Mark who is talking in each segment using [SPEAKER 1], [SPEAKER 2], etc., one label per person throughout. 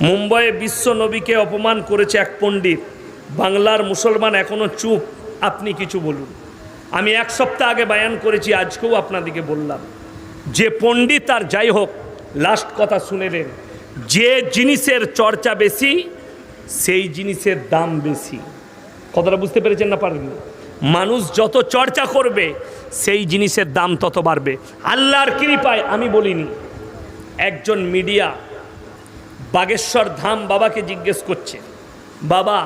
[SPEAKER 1] মুম্বাইয়ে বিশ্ব নবীকে অপমান করেছে এক পণ্ডিত। বাংলার মুসলমান এখনও চুপ। আপনি কিছু বলুন। আমি এক সপ্তাহ আগে বায়ান করেছি, আজকেও আপনাদেরকে বললাম। যে পণ্ডিত আর যাই হোক লাস্ট কথা শুনে নেন। যে জিনিসের চর্চা বেশি, সেই জিনিসের দাম বেশি। কথাটা বুঝতে পেরেছেন না পারেননি? মানুষ যত চর্চা করবে, সেই জিনিসের দাম তত বাড়বে। আল্লাহর কৃপায় আমি বলিনি, একজন মিডিয়া बागेश्वर धाम बाबा के जिज्ञेस করছে बाबा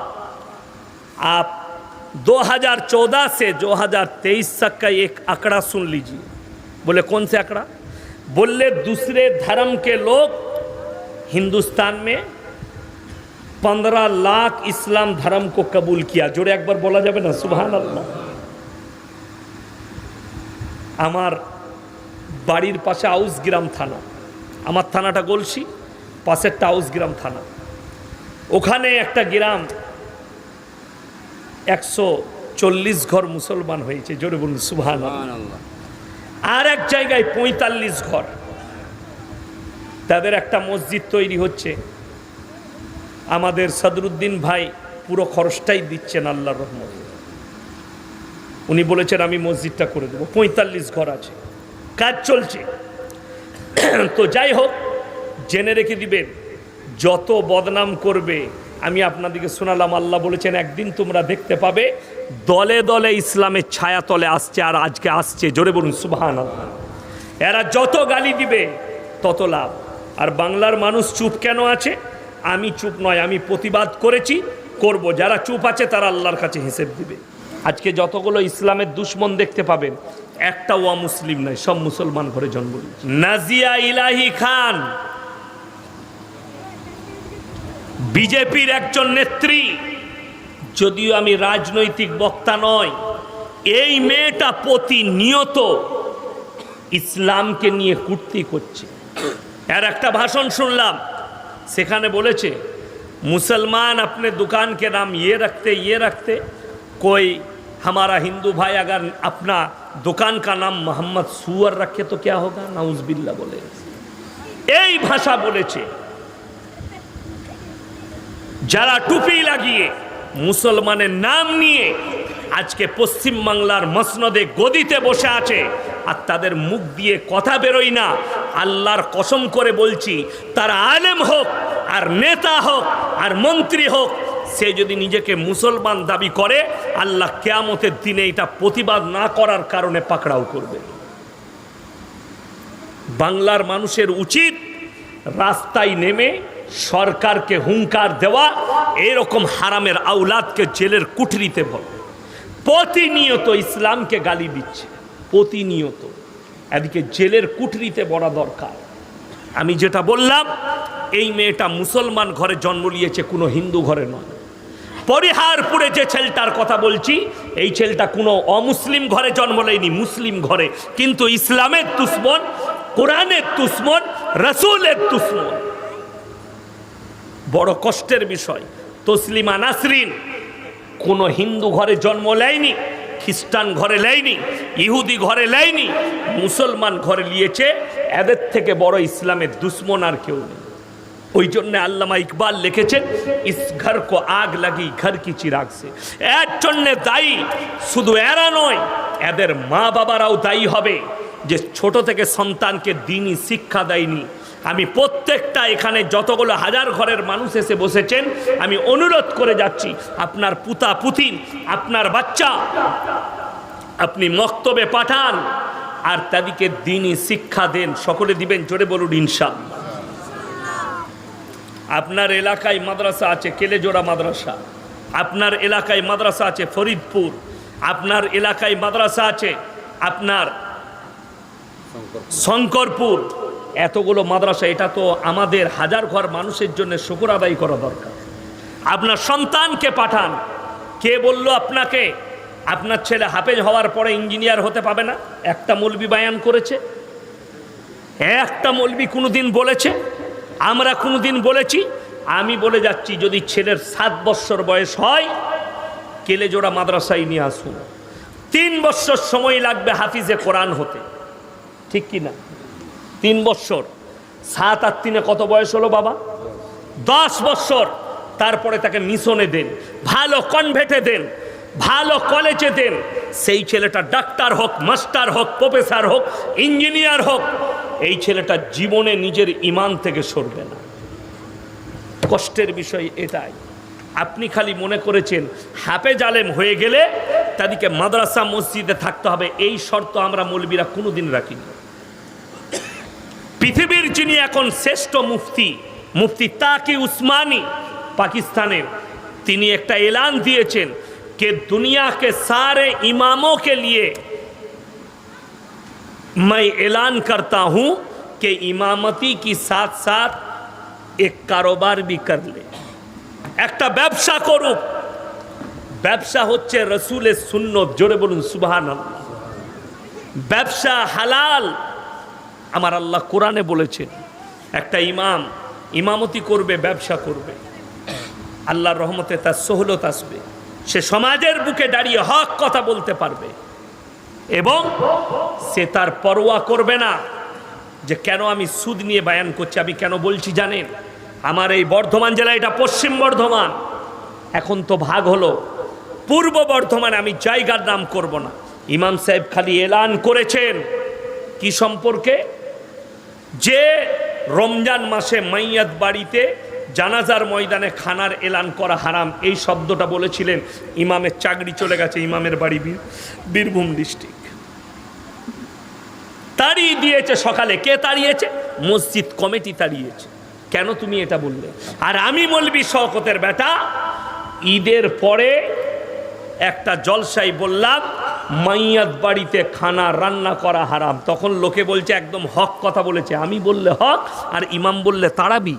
[SPEAKER 1] आप 2014 से 2023 तक का एक आंकड़ा सुन लीजिए बोले कौन से आंकड़ा बोले दूसरे धर्म के लोग हिंदुस्तान में 15 लाख इस्लाम धर्म को कबूल किया जोड़े एक बार बोला जाए ना सुबहान अल्लाह আমার বাড়ির পাশে আউসগ্রাম থানা আমার থানাটা গলসি পাশেরটা গ্রাম থানা। ওখানে একটা গ্রাম একশো চল্লিশ ঘর মুসলমান হয়েছে জোরে বলুন সুভান আর এক জায়গায় পঁয়তাল্লিশ ঘর। তাদের একটা মসজিদ তৈরি হচ্ছে। আমাদের সদরুদ্দিন ভাই পুরো খরচটাই দিচ্ছেন আল্লাহর রহমত। উনি বলেছেন আমি মসজিদটা করে দেবো। পঁয়তাল্লিশ ঘর আছে। কাজ চলছে। তো যাই হোক জেনে রেখে দিবেন, যত বদনাম করবে, আমি আপনাদেরকে শোনালাম, আল্লাহ বলেছেন, একদিন তোমরা দেখতে পাবে, দলে দলে ইসলামের ছায়া তলে আসছে আর আজকে আসছে। জোরে বলুন সুবাহান এরা যত গালি দিবে, তত লাভ। আর বাংলার মানুষ চুপ কেন আছে? আমি চুপ নয়, আমি প্রতিবাদ করেছি, করব। যারা চুপ আছে, তারা আল্লাহর কাছে হিসেব দিবে। আজকে যতগুলো ইসলামের দুশ্মন দেখতে পাবেন, একটা ওয়া মুসলিম নয় সব মুসলমান ঘরে জন্ম নাজিয়া ইলাহি খান বিজেপির একজন নেত্রী যদিও আমি রাজনৈতিক বক্তা নয় এই মেয়েটা প্রতিনিয়ত ইসলামকে নিয়ে কুর্তি করছে এর একটা ভাষণ শুনলাম সেখানে বলেছে मुसलमान अपने दुकान के नाम ये रखते ये रखते कोई हमारा हिंदू भाई अगर अपना दुकान का नाम मोहम्मद सुअर रखे तो क्या होगा नाउजबिल्ला बोले এই ভাষা বলেছে যারা টুপি লাগিয়ে মুসলমানের নাম নিয়ে আজকে পশ্চিম বাংলার মসনদে গদিতে বসে আছে, আর তাদের মুখ দিয়ে কথা বেরোয় না। আল্লাহর কসম করে বলছি, তারা আলেম হোক, আর নেতা হোক, আর মন্ত্রী হোক, সে যদি নিজেকে মুসলমান দাবি করে, আল্লাহ কেয়ামতের দিনে এটা প্রতিবাদ না করার কারণে পাকড়াও করবে। বাংলার মানুষের উচিত রাস্তায় নেমে সরকারকে হুঙ্কার দেওয়া, এরকম হারামের আউলাদকে জেলের কুঠরিতে বল। প্রতিনিয়ত ইসলামকে গালি দিচ্ছে, প্রতিনিয়ত। এদিকে জেলের কুঠরিতে বড়া দরকার। আমি যেটা বললাম, এই মেয়েটা মুসলমান ঘরে জন্ম নিয়েছে, কোনো হিন্দু ঘরে নয়। পরিহারপুরে যে ছেলেটার কথা বলছি, এই ছেলেটা কোনো অমুসলিম ঘরে জন্ম নেয়নি, মুসলিম ঘরে। কিন্তু ইসলামের দুশ্মন, কোরআনের দুশ্মন, রসুলের দুশ্মন। বড় কষ্টের বিষয়। তসলিমা নাসরিন কোনো হিন্দু ঘরে জন্ম নেয়নি, খ্রিস্টান ঘরে নেয়নি, ইহুদি ঘরে নেয়নি, মুসলমান ঘরে নিয়েছে, এদের থেকে বড় ইসলামের দুশ্মন আর কেউ নেই। ওই জন্য আল্লামা ইকবাল লিখেছেন, ইস ঘর কো আগ লাগি, ঘর কি চিরাগ সে। এর জন্যে দায়ী, শুধু এরা নয়, এদের মা বাবারাও দায়ী হবে যে ছোট থেকে সন্তানকে দিনই শিক্ষা দেয়নি। আমি প্রত্যেকটা এখানে যতগুলো হাজার ঘরের মানুষ এসে বসেছেন, আমি অনুরোধ করে যাচ্ছি, আপনার পুতা পুতিন, আপনার বাচ্চা, আপনি মক্তবে পাঠান, আর তাদেরকে দিনই শিক্ষা দেন, সকলে দিবেন, জোরে বলুন, ইনশাআল্লাহ। আপনার এলাকায় মাদ্রাসা আছে, কেলেজোড়া মাদ্রাসা। আপনার এলাকায় মাদ্রাসা আছে, ফরিদপুর। আপনার এলাকায় মাদ্রাসা আছে, আপনার শঙ্করপুর। এতগুলো মাদ্রাসা, এটা তো আমাদের হাজার ঘর মানুষের জন্য শুকুর আদায় করা দরকার। আপনার সন্তানকে পাঠান। কে বলল আপনাকে? আপনার ছেলে হাফেজ হওয়ার পরে ইঞ্জিনিয়ার হতে পাবে না? একটা মৌলবি বায়ান করেছে। একটা মৌলবি কোনোদিন বলেছে। আমরা কোনোদিন বলেছি। আমি বলে যাচ্ছি, যদি ছেলের সাত বৎসর বয়স হয় কেলেজোড়া মাদ্রাসায় নিয়ে আসুন। তিন বৎসর সময় লাগবে হাফিজে কোরআন হতে। ঠিক কি না তিন বৎসর। সাত আর তিনে কত বয়স হলো বাবা? দশ বছর তারপরে তাকে মিশনে দেন, ভালো কনভেটে দেন, ভালো কলেজে দেন। সেই ছেলেটা ডাক্তার হোক, মাস্টার হোক প্রফেসর হোক ইঞ্জিনিয়ার হোক, এই ছেলেটা জীবনে নিজের ইমান থেকে সরবে না। কষ্টের বিষয় এটাই। আপনি খালি মনে করেছেন, হাফেজ আলেম হয়ে গেলে তাদেরকে মাদ্রাসা মসজিদে থাকতে হবে, এই শর্ত আমরা মৌলবীরা কোনোদিন রাখিনি। পৃথিবীর যিনি এখন শ্রেষ্ঠ মুফতি মুফতি তাকি উসমানী পাকিস্তানের তিনি একটা এলান দিয়েছেন कि दुनिया के सारे इमामों के लिए मैं ऐलान करता हूं कि इमामती की साथ साथ एक कारोबार भी कर ले একটা ব্যবসা করুক ব্যবসা হচ্ছে রসুলের সুন্নত জোরে বলুন সুবাহান আল্লাহ ব্যবসা হালাল আমার আল্লাহ কোরআনে বলেছেন, একটা ইমাম ইমামতি করবে, ব্যবসা করবে। আল্লাহর রহমতে তার সহলত আসবে। সে সমাজের বুকে দাঁড়িয়ে হক কথা বলতে পারবে। এবং সে তার পরোয়া করবে না যে কেন আমি সুদ নিয়ে বায়ান করছি, আমি কেন বলছি জানেন? আমার এই বর্ধমান জেলা এটা পশ্চিম বর্ধমান। এখন তো ভাগ হলো। পূর্ব বর্ধমানে আমি জায়গার নাম করব না। ইমাম সাহেব খালি এলান করেছেন। কি সম্পর্কে? যে রমজান মাসে মাইয়াত বাড়িতে জানাজার ময়দানে খানার এলান করা হারাম, এই শব্দটা বলেছিলেন ইমামের চাকরি চলে গেছে, ইমামের বাড়ি বীর- বীরভূম ডিস্ট্রিক্ট। তাড়িয়ে দিয়েছে সকালে, কে তাড়িয়েছে? মসজিদ কমিটি তাড়িয়েছে। কেন তুমি এটা বললে? আর আমি বলবি শওকতের বেটা, ঈদের পরে একটা জলসাই বললাম মাইয়াত বাড়িতে খানা রান্না করা হারাম। তখন লোকে বলছে, একদম হক কথা বলেছে। আমি বললে হক, আর ইমাম বললে তাড়াবি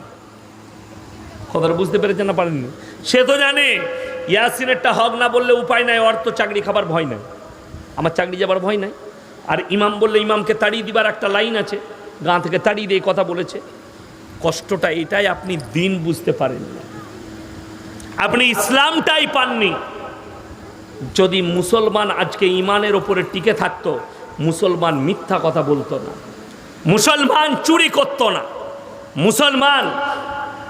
[SPEAKER 1] কথাটা বুঝতে পেরেছে না পারেননি? সে তো জানে, ইয়াসিনেরটা হক না বললে উপায় নাই তো চাকরি, খাবার ভয় নাই। আমার চাকরি যাবার ভয় নাই। আর ইমাম বললে ইমামকে তাড়িয়ে দিবার একটা লাইন আছে, গাঁ থেকে তাড়িয়ে দিয়ে কথা বলেছে। কষ্টটা এটাই আপনি দিন বুঝতে পারেন না আপনি ইসলামটাই পাননি। যদি মুসলমান আজকে ইমানের ওপরে টিকে থাকতো, মুসলমান মিথ্যা কথা বলতো না। মুসলমান চুরি করতো না। মুসলমান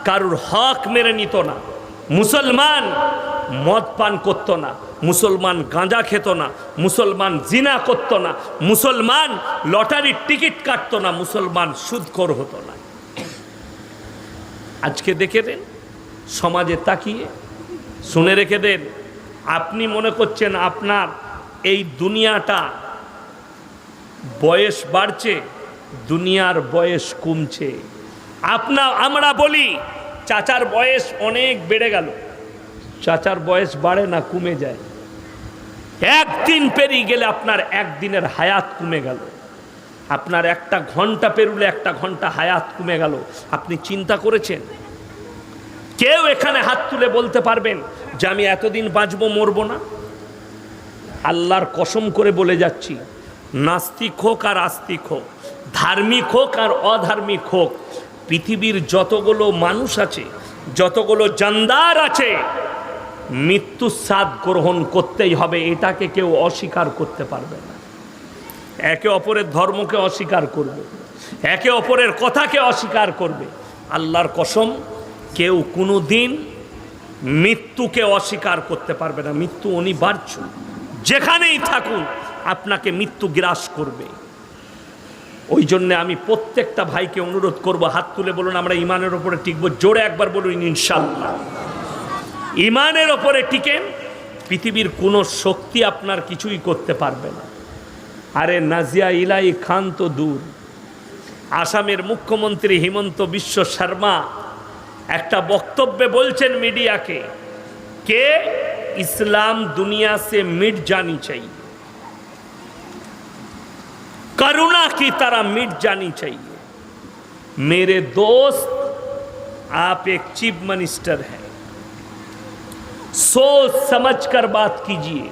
[SPEAKER 1] কারুর হক মেরে নিত না। মুসলমান মদ পান করতো না। মুসলমান গাঁজা খেত না। মুসলমান জিনা করতো না। মুসলমান লটারির টিকিট কাটতো না। মুসলমান সুদখোর হতো না। আজকে দেখে দেন, সমাজে তাকিয়ে শুনে রেখে দেন আপনি মনে করছেন আপনার এই দুনিয়াটা বয়স বাড়ছে, দুনিয়ার বয়স কমছে। আপনা, আমরা বলি, চাচার বয়স অনেক বেড়ে গেল। চাচার বয়স বাড়ে না, কমে যায়। একদিন পেরিয়ে গেলে আপনার একদিনের হায়াত কমে গেল। আপনার একটা ঘণ্টা পেরুলে একটা ঘণ্টা হায়াত কমে গেল। আপনি চিন্তা করেছেন? কেউ এখানে হাত তুলে বলতে পারবেন যে আমি এতদিন বাঁচবো, মরবো না। আল্লাহর কসম করে বলে যাচ্ছি, নাস্তিক হোক আর আস্তিক হোক, ধার্মিক হোক আর অধার্মিক হোক, পৃথিবীর যতগুলো মানুষ আছে, যতগুলো জানদার আছে মৃত্যুর স্বাদ গ্রহণ করতেই হবে, এটাকে কেউ অস্বীকার করতে পারবে না। একে অপরের ধর্মকে অস্বীকার করবে, একে অপরের কথাকে অস্বীকার করবে। আল্লাহর কসম, কেউ কোনো দিন মৃত্যুকে অস্বীকার করতে পারবে না। মৃত্যু অনিবার্য। যেখানেই থাকুন, আপনাকে মৃত্যু গ্রাস করবে। ওই জন্যে আমি প্রত্যেকটা ভাইকে অনুরোধ করব, হাত তুলে বলুন, আমরা ইমানের ওপরে টিকবো। জোরে একবার বলুন ইনশাল্লাহ ইমানের ওপরে টিকেন, পৃথিবীর কোনো শক্তি আপনার কিছুই করতে পারবে না। আরে নাজিয়া ইলাই খান তো দূর। আসামের মুখ্যমন্ত্রী হিমন্ত বিশ্ব শর্মা একটা বক্তব্যে میڈیا کے کہ اسلام دنیا سے مٹ جانی چاہیے کرونا کی طرح مٹ جانی چاہیے میرے دوست آپ ایک چیف منسٹر ہیں۔ سوچ سمجھ کر بات کیجیے۔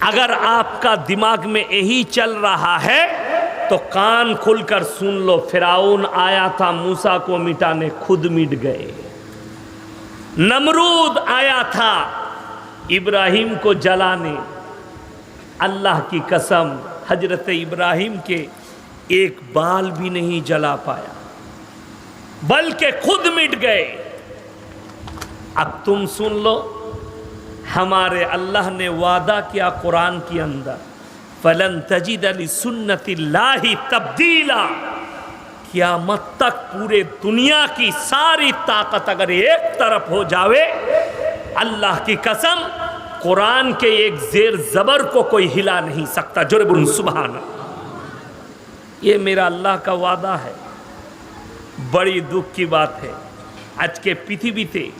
[SPEAKER 1] اگر آپ کا دماغ میں یہی چل رہا ہے تو کان کھل کر سن لو فراؤن آیا تھا موسا کو مٹانے، خود مٹ گئے۔ نمرود آیا تھا ابراہیم کو جلانے۔ اللہ کی قسم، حضرت ابراہیم کے ایک بال بھی نہیں جلا پایا، بلکہ خود مٹ گئے۔ اب تم سن لو، ہمارے اللہ نے وعدہ کیا قرآن کے کی اندر۔ فلن تَجِدَ لِسُنَّتِ اللَّهِ تبدیلا۔ قیامت تک پورے دنیا کی ساری طاقت اگر ایک طرف ہو جاوے، اللہ کی قسم قرآن کے ایک زیر زبر کو کوئی ہلا نہیں سکتا۔ جرب سبحانہ یہ میرا اللہ کا وعدہ ہے۔ بڑی دکھ کی بات ہے۔ آج کے پیتی بیریوتم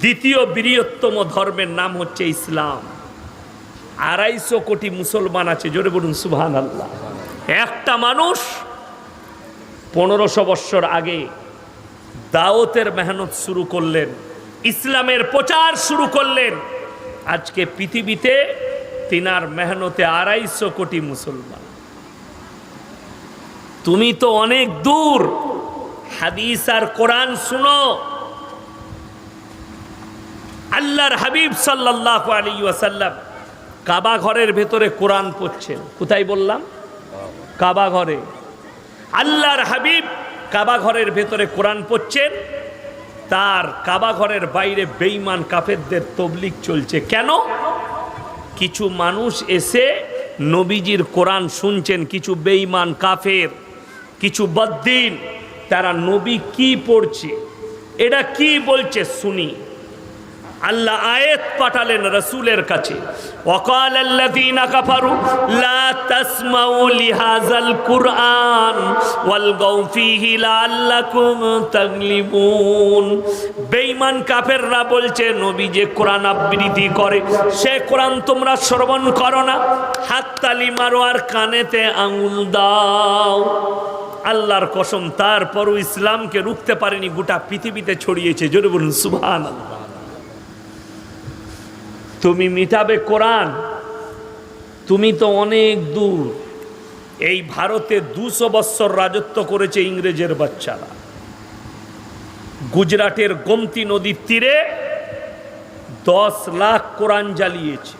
[SPEAKER 1] দ্বিতীয় বৃহত্তম میں نام ہوچے اسلام۔ আড়াইশো কোটি মুসলমান আছে, জোরে বলুন সুবহান আল্লাহ একটা মানুষ পনেরোশো বৎসর আগে দাওতের মেহনত শুরু করলেন, ইসলামের প্রচার শুরু করলেন, আজকে পৃথিবীতে তিনার মেহনতে আড়াইশো কোটি মুসলমান। তুমি তো অনেক দূর, হাদিস আর কোরআন শুনো। আল্লাহর হাবিব সাল্লাহ আলী ওয়াসাল্লাম কাবা ঘরের ভেতরে কোরআন পড়ছেন। কোথায় বললাম? কাবা ঘরে আল্লাহর হাবিব কাবা ঘরের ভেতরে কোরআন পড়ছেন। তার কাবা ঘরের বাইরে বেইমান কাফেরদের তবলিক চলছে। কেন? কিছু মানুষ এসে নবীজির কোরআন শুনছেন, কিছু বেইমান কাফের, কিছু বদ্দিন, তারা নবী কি পড়ছে? এটা কি বলছে শুনি। আল্লাহ আয়াত পাঠালেন রসুলের কাছে وقال الذين كفروا لا تسمعوا لهذا القرآن والغوا فيه لعلكم تغلبون বেঈমান কাফেররা বলছে নবী যে কোরআন আবৃত্তি করে সে কোরআন তোমরা শ্রবণ করো না হাততালি মারো আর কানেতে আঙুল দাও আল্লাহর কসম তারপরও ইসলামকে রুখতে পারেনি গোটা পৃথিবীতে ছড়িয়েছে জোরে বলুন সুবহান আল্লাহ তুমি মিটাবে কোরআন, তুমি তো অনেক দূর। এই ভারতে দুশো বৎসর রাজত্ব করেছে ইংরেজের বাচ্চারা। গুজরাটের গোমতি নদীর তীরে দশ লাখ কোরআন জ্বালিয়েছে।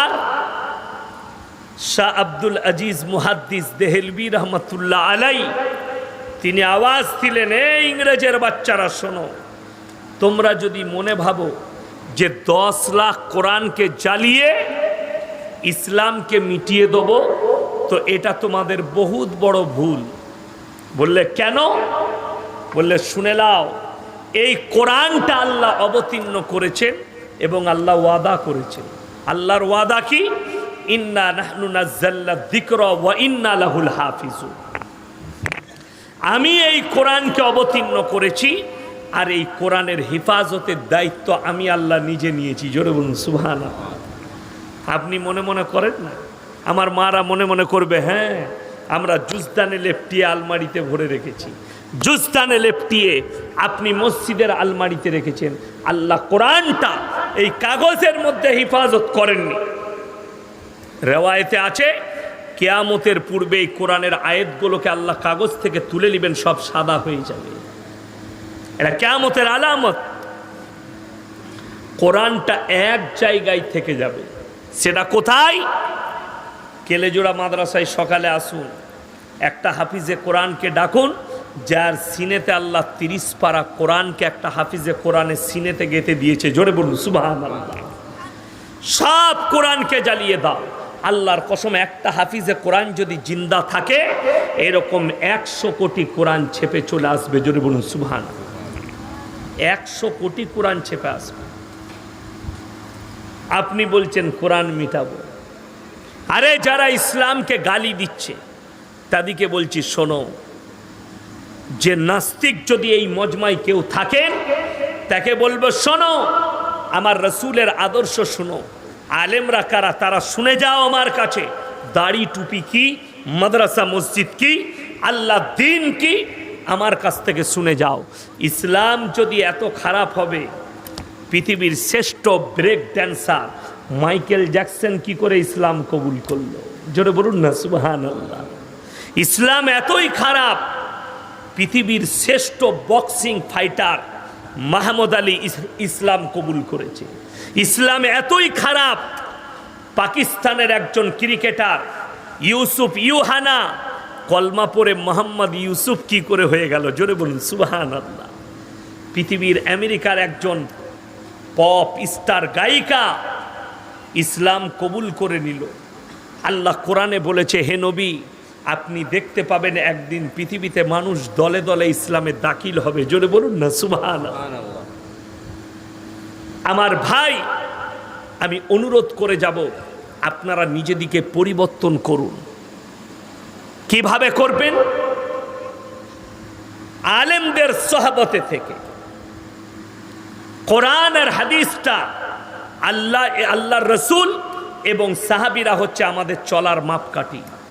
[SPEAKER 1] আর শাহ আব্দুল আজিজ মুহাদ্দিস দেহেলবি রহমতুল্লাহ আলাই, তিনি আওয়াজ দিলেন, এই ইংরেজের বাচ্চারা শোনো, তোমরা যদি মনে ভাবো যে দশ লাখ কোরআনকে জ্বালিয়ে ইসলামকে মিটিয়ে দেবো, তো এটা তোমাদের বহুত বড় ভুল। বললে, কেন? বললে, শুনে লাও এই কোরআনটা আল্লাহ অবতীর্ণ করেছেন এবং আল্লাহ ওয়াদা করেছেন। আল্লাহর ওয়াদা কি? ইন্না নাহনু যিকরা ওয়া ইন্না লাহুল হাফিজুন। আমি এই কোরআনকে অবতীর্ণ করেছি আর এই কোরআনের হেফাজতের দায়িত্ব আমি আল্লাহ নিজে নিয়েছি। জোরে বলুন সুবহান আপনি মনে মনে করেন না? আমার মারা মনে মনে করবে হ্যাঁ আমরা জুজদানে লেপটিয়ে আলমারিতে ভরে রেখেছি। জুজদানে লেপটিয়ে আপনি মসজিদের আলমারিতে রেখেছেন। আল্লাহ কোরআনটা এই কাগজের মধ্যে হেফাজত করেননি। রেওয়ায়েতে আছে, কেয়ামতের পূর্বে এই কোরআনের আয়াতগুলোকে আল্লাহ কাগজ থেকে তুলে নেবেন, সব সাদা হয়ে যাবে। এটা কেয়ামতের আলামত। কোরআনটা এক জায়গায় থেকে যাবে। সেটা কোথায়? কেলেজোড়া মাদ্রাসায় সকালে আসুন। একটা হাফিজে কোরআনকে ডাকুন, যার সিনেতে আল্লাহ তিরিশ পারা কোরআনকে একটা হাফিজে কোরআনের সিনেতে গেতে দিয়েছে। জোরে বলুন আল্লাহ সব কোরআনকে জ্বালিয়ে দাও। আল্লাহর কসম, একটা হাফিজে কোরআন যদি জিন্দা থাকে, এরকম একশো কোটি কোরআন ছেপে চলে আসবে। জোরে বলুন সুবহান একশো কোটি কোরআন ছেপে আসবে। আপনি বলছেন কোরআন মিটাবো। আরে যারা ইসলামকে গালি দিচ্ছে, তাদেরকে বলছি শোনো, যে নাস্তিক যদি এই মজমায় কেউ থাকেন, তাকে বলব শোনো, আমার রসুলের আদর্শ শোনো, আলেমরা কারা, তারা শুনে যাও আমার কাছে, দাড়ি টুপি কি, মাদ্রাসা মসজিদ কি, আল্লাহ দিন কি আমার কাছ থেকে শুনে যাও। ইসলাম যদি এত খারাপ হবে, পৃথিবীর শ্রেষ্ঠ ব্রেক ড্যান্সার মাইকেল জ্যাকসন কি করে ইসলাম কবুল করল? জোরে বলুন না সুবাহান ইসলাম এতই খারাপ, পৃথিবীর শ্রেষ্ঠ বক্সিং ফাইটার মাহমুদ আলী ইসলাম কবুল করেছে। ইসলাম এতই খারাপ, পাকিস্তানের একজন ক্রিকেটার, ইউসুফ ইউহানা কলমা পরে মোহাম্মদ ইউসুফ কি করে হয়ে গেল? জোরে বলুন সুবাহান আল্লাহ পৃথিবীর আমেরিকার একজন পপ স্টার গায়িকা ইসলাম কবুল করে নিল। আল্লাহ কোরআনে বলেছে হে নবী আপনি দেখতে পাবেন একদিন পৃথিবীতে মানুষ দলে দলে ইসলামে দাখিল হবে। জোরে বলুন না সুবহান আমার ভাই আমি অনুরোধ করে যাব আপনারা নিজেদিকে পরিবর্তন করুন। কীভাবে করবেন? আলেমদের সহাবতে থেকে। কোরআন আর হাদিসটা আল্লাহ, আল্লাহর রসুল এবং সাহাবিরা হচ্ছে আমাদের চলার মাপকাঠি।